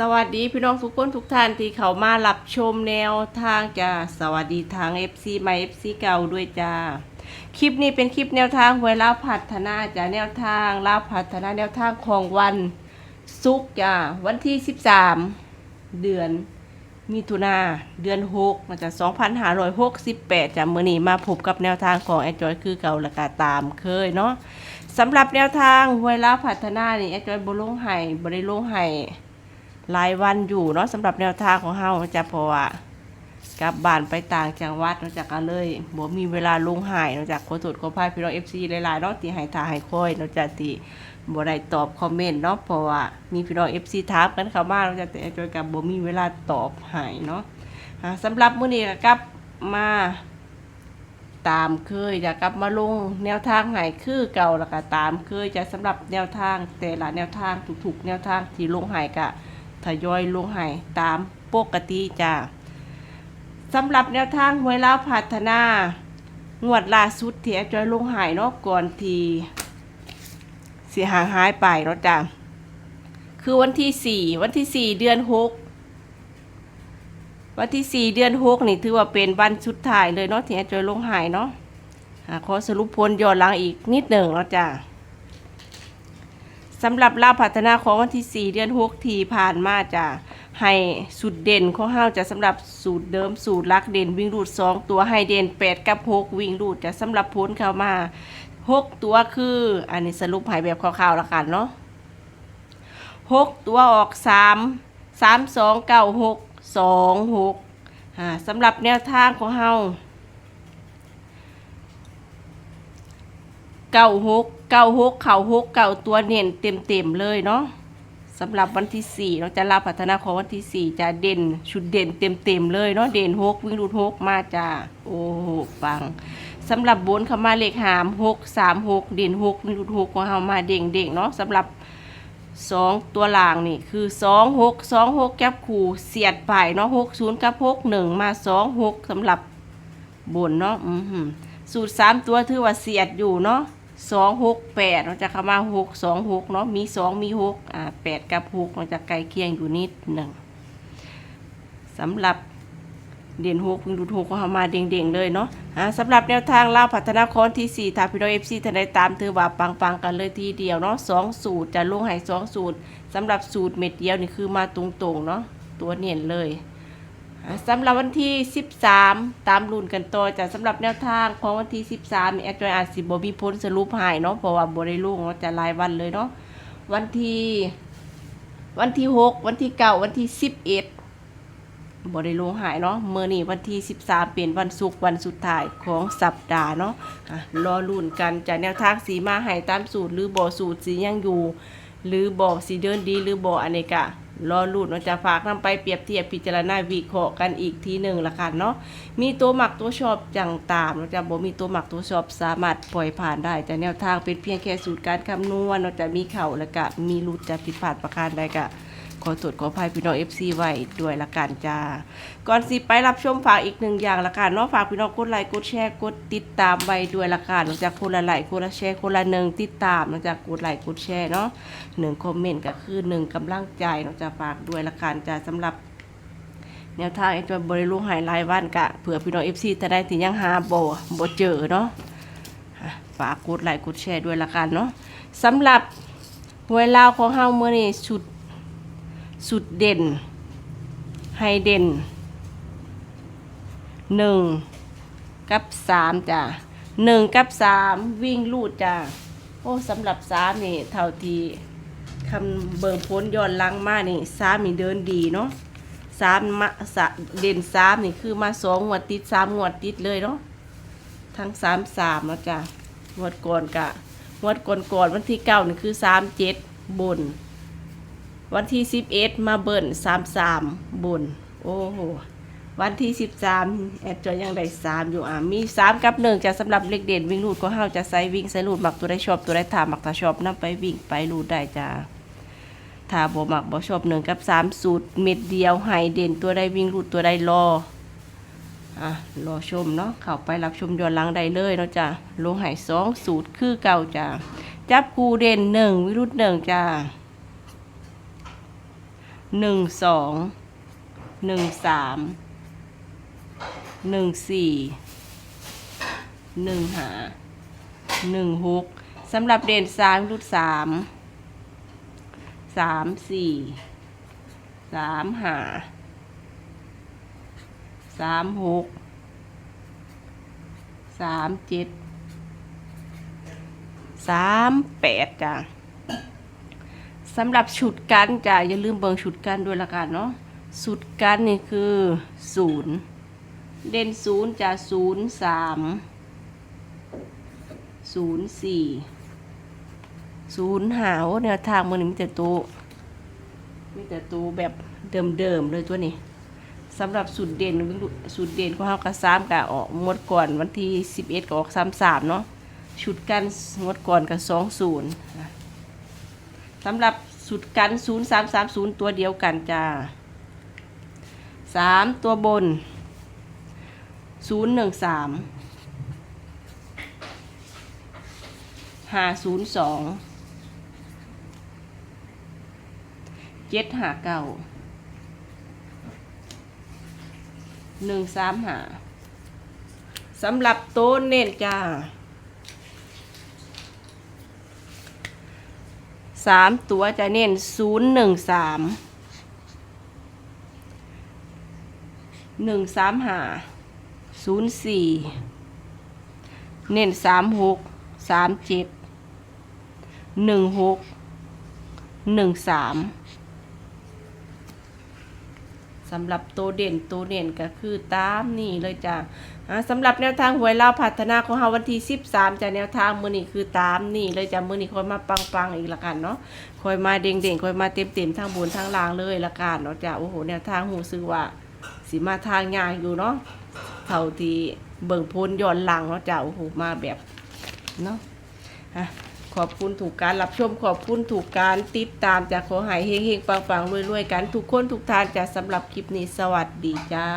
สวัสดีพี่น้องทุกคนทุกท่านที่เขามารับชมแนวทางจ้าสวัสดีทาง FC ใหม่ FC เก่าด้วยจ้าคลิปนี้เป็นคลิปแนวทางหวยลาวพัฒนาจ้าแนวทางลาวพัฒนาแนวทางของวันศุกร์จ้าวันที่ 13 เดือนมิถุนาเดือน6มาจาก2568จ้ามื้อนี้มาพบกับแนวทางของแอดจอยคือเก่าและกาตามเคยเนาะสำหรับแนวทางหวยลาวพัฒนานี่แอดจอยบ่ลงให้บ่ได้ลงให้ หลายวันอยู่เนาะสำหรับแนวทางของเฮาจะเพราะว่ากลับบ้านไปต่างจังหวัดเนาะจากก็เลยบ่มีเวลาลงหายเนาะจากขอโทษขออภัยพี่น้อง FC หลายๆเนาะที่ให้ทาให้คอยเนาะจากที่บ่ได้ตอบคอมเมนต์เนาะเพราะว่ามีพี่น้อง FC ถามกันเข้ามาเนาะจากแต่จอยกับบ่มีเวลาตอบให้เนาะอ่าสำหรับมื้อนี้ก็กลับมาตามเคยจะกลับมาลงแนวทางให้คือเก่าแล้วก็ตามเคยจะสำหรับแนวทางแต่ละแนวทางทุกๆแนวทางที่ลงให้ก็ ทยอยลงให้ตามปกติจ้าสำหรับแนวทางหวยลาวพัฒนางวดล่าสุดที่แอดจอยลงหายเนาะก่อนที่เสียหางหายไปเนาะจ้าคือวันที่สี่วันที่สี่เดือนหกวันที่สี่เดือนหกนี่ถือว่าเป็นวันสุดท้ายเลยเนาะที่แอดจอยลงหายเนาะขอสรุปผลย้อนหลังอีกนิดหนึ่งเนาะจ้า สำหรับลาพัฒนาของวันที่ 4 เดือน6ที่ผ่านมาจะให้สูตรเด่นของเฮาจะสำหรับสูตรเดิมสูตรลักเด่นวิ่งรูด 2 ตัวให้เด่น 8 กับ 6 วิ่งรูดจะสำหรับพ้นเข้ามา 6 ตัวคือ อันนี้สรุปให้แบบคร่าวๆล้วกันเนาะ6 ตัวออก 3 3 2 9 6 2 6อ่าสำหรับแนวทางของเฮา เก้าหกเก้าหกเข่าหกเก้าตัวเน้นเต็มเต็มเลยเนาะสำหรับวันที่สี่เราจะรับพัฒนาของวันที่สี่จะเด่นชุดเด่นเต็มเต็มเลยเนาะเด่นหกวิ่งรูดหกมาจ้าโอ้โหปังสำหรับบนเขามาเลขหามหกสามหกเด่นหกวิ่งรูดหกของเขามาเด่งเด่งเนาะสำหรับสองตัวล่างนี่คือสองหกสองหกแก๊บขู่เสียดไปเนาะหกศูนย์กับหกหนึ่งมาสองหกสำหรับบนเนาะอือหือสูตรสามตัวถือว่าเสียดอยู่เนาะ สองหกแปดเราจะเข้ามาหกสองหกเนาะมีสองมีหกอ่าแปดกับหกเราจะใกล้เคียงอยู่นิดหนึ่งสำหรับเด่นหกดูดหกก็เข้ามาเด้งๆเลยเนาะอ่าสำหรับแนวทางเล่าพัฒนาคอนที่สี่ทาพี่น้องเอฟซีท่านใดตามถือว่าปังๆกันเลยทีเดียวเนาะสองสูตรจะลงให้สองสูตรสำหรับสูตรเม็ดเดียวนี่คือมาตรงๆเนาะตัวเนียนเลย สำหรับวันที่ 13 ตามรุ่นกันต่อจะสำหรับแนวทางของวันที่ 13มีแอดจอยอาจสิบ่มีพ้นสรุปหายเนาะเพราะว่าบ่ได้ลงเนาะจะรายวันเลยเนาะวันที่วันที่ 6 วันที่ 9 วันที่ 11บ่ได้ลงหายเนาะมื้อนี้วันที่ 13 เป็นวันศุกร์วันสุดท้ายของสัปดาห์เนาะอะรอรุ่นกันจะแนวทางสีมาให้ตามสูตรหรือบ่สูตรสียังอยู่ หรือบ่สีเดินดีหรือบ่อันนี้กะ รอรูดเราจะฝากนำไปเปรียบเทียบพิจารณาวิเคราะห์กันอีกทีหนึ่งละกันเนาะมีตัวหมักตัวชอบจังตามเราจะบ่มีตัวหมักตัวชอบสามารถปล่อยผ่านได้ แต่แนวทางเป็นเพียงแค่สูตรการคำนวณเราจะมีเข่าและกะมีลูดจะผิดพลาดประการใดกะ ขอตรวจขอภัยพี่น้อง FC ไว้ด้วยละกันจ้า ก่อนสิไปรับชมฝากอีกหนึ่งอย่างละกันเนาะฝากพี่น้องกดไลค์กดแชร์กดติดตามไว้ด้วยละกันหลังจากคนละไลค์คนละแชร์คนละหนึ่งติดตามหลังจากกดไลค์กดแชร์เนาะหนึ่งคอมเมนต์ก็คือหนึ่งกำลังใจเนาะจะฝากด้วยละกันจ้าสำหรับแนวทางไอ้ตัวบริลูหายรายวันกะเผื่อพี่น้อง FC จะได้ที่ยังหาบ่บ่เจอเนาะฝากกดไลค์กดแชร์ด้วยละกันเนาะสำหรับหวยลาวของเฮามื้อนี้ชุด สุดเด่นให้เด่นหนึ่งกับสามจ้ะหนึ่งกับสามวิ่งลูดจ้ะโอ้สำหรับสามนี่เท่าที่คำเบิ่งพ้นย้อนลังมานี่สามนี่เดินดีเนาะสามมาสะเด่นสามนี่คือมาสองงวดติดสามงวดติดเลยเนาะทั้งสามสามเนาะจ้ะงวดก่อนกะงวดก่อนก่อนวันที่เก้านี่คือสามเจ็ดบน วันที่สิบเอ็ดมาเบิ่นสามสามบุญโอ้โหวันที่สิบสามแอดจอยยังได้สามอยู่อะมีสามกับหนึ่งจะสำหรับเล็กเด่นวิ่งลูดก็ห้าจะใส่วิ่งใส่ลูดหมักตัวได้ชอบตัวได้ถามหมักตาชอบนํไปวิ่งไปลูดได้จ้าถ้าบ่หมักบ่ชอบหนึ่งกับสามสูตรเม็ดเดียวให้เด่นตัวได้วิ่งลูดตัวได้รออะรอชมเนาะเข้าไปรับชมย้อนหลังได้เลยเนาะจ้าลงใหายสองสูตรคือเก่าจ้าจับคูเด่นหนึ่งวิรุธหนึ่งจ้า หนึ่งสองหนึ่งสามหนึ่งสี่หนึ่งหาหนึ่งหกสำหรับเด่นสามรุดสามสามสี่สามหาสามหกสามเจ็ดสามแปดจ้ะ สำหรับชุดกันจ้ะอย่าลืมเบิงชุดกันด้วยละกันเนาะชุดกันนี่คือศูนย์เด่นศูนย์จะศูนย์สามศูนย์สี่ศูนย์หาวแนวทางมันมีแต่ตัวมีแต่ตัวแบบเดิมๆเลยตัวนี้สำหรับสุดเด่นวิ่งลุสุดเด่นของเฮากระซ้ำกะออกงดก่อนวันที่สิบเอ็ดก็ออกซ้ำสามเนาะชุดกันงดก่อนกับสองศูนย์ สำหรับสุดกัน 0330 ตัวเดียวกันจ้าสามตัวบน 013 502 759 135สำหรับโต๊ะเน้นจ้า สามตัวจะเน้นศูนย์หนึ่งสามหนึ่งสามหาศูนย์สี่เน้นสามหกสามเจ็ดหนึ่งหกหนึ่งสามสำหรับตัวเด่นตัวเด่นก็คือตามนี่เลยจ้ะ สำหรับแนวทางหวยเล่าวพัฒนาของเราวันที่ 13จะแนวทางมือนี้คือตามนี่เลยจะมือนี้ค่อยมาปังๆอีกละกันเนาะคอยมาเด้งๆคอยมาเต็มๆทั้งบนทั้งล่างเลยละกันเนาะจ้ะโอ้โหแนวทางหูซื้อว่าสิมาทางยากอยู่เนาะเท่าที่เบิ่งพ้นย้อนหลังเนาะจ้ะโอ้โหมาแบบเนาะขอบคุณถูกการรับชมขอบคุณถูกการติดตามจากขอหายเฮงๆปังๆรวยๆกันทุกคนทุกทานจะสำหรับคลิปนี้สวัสดีจ้า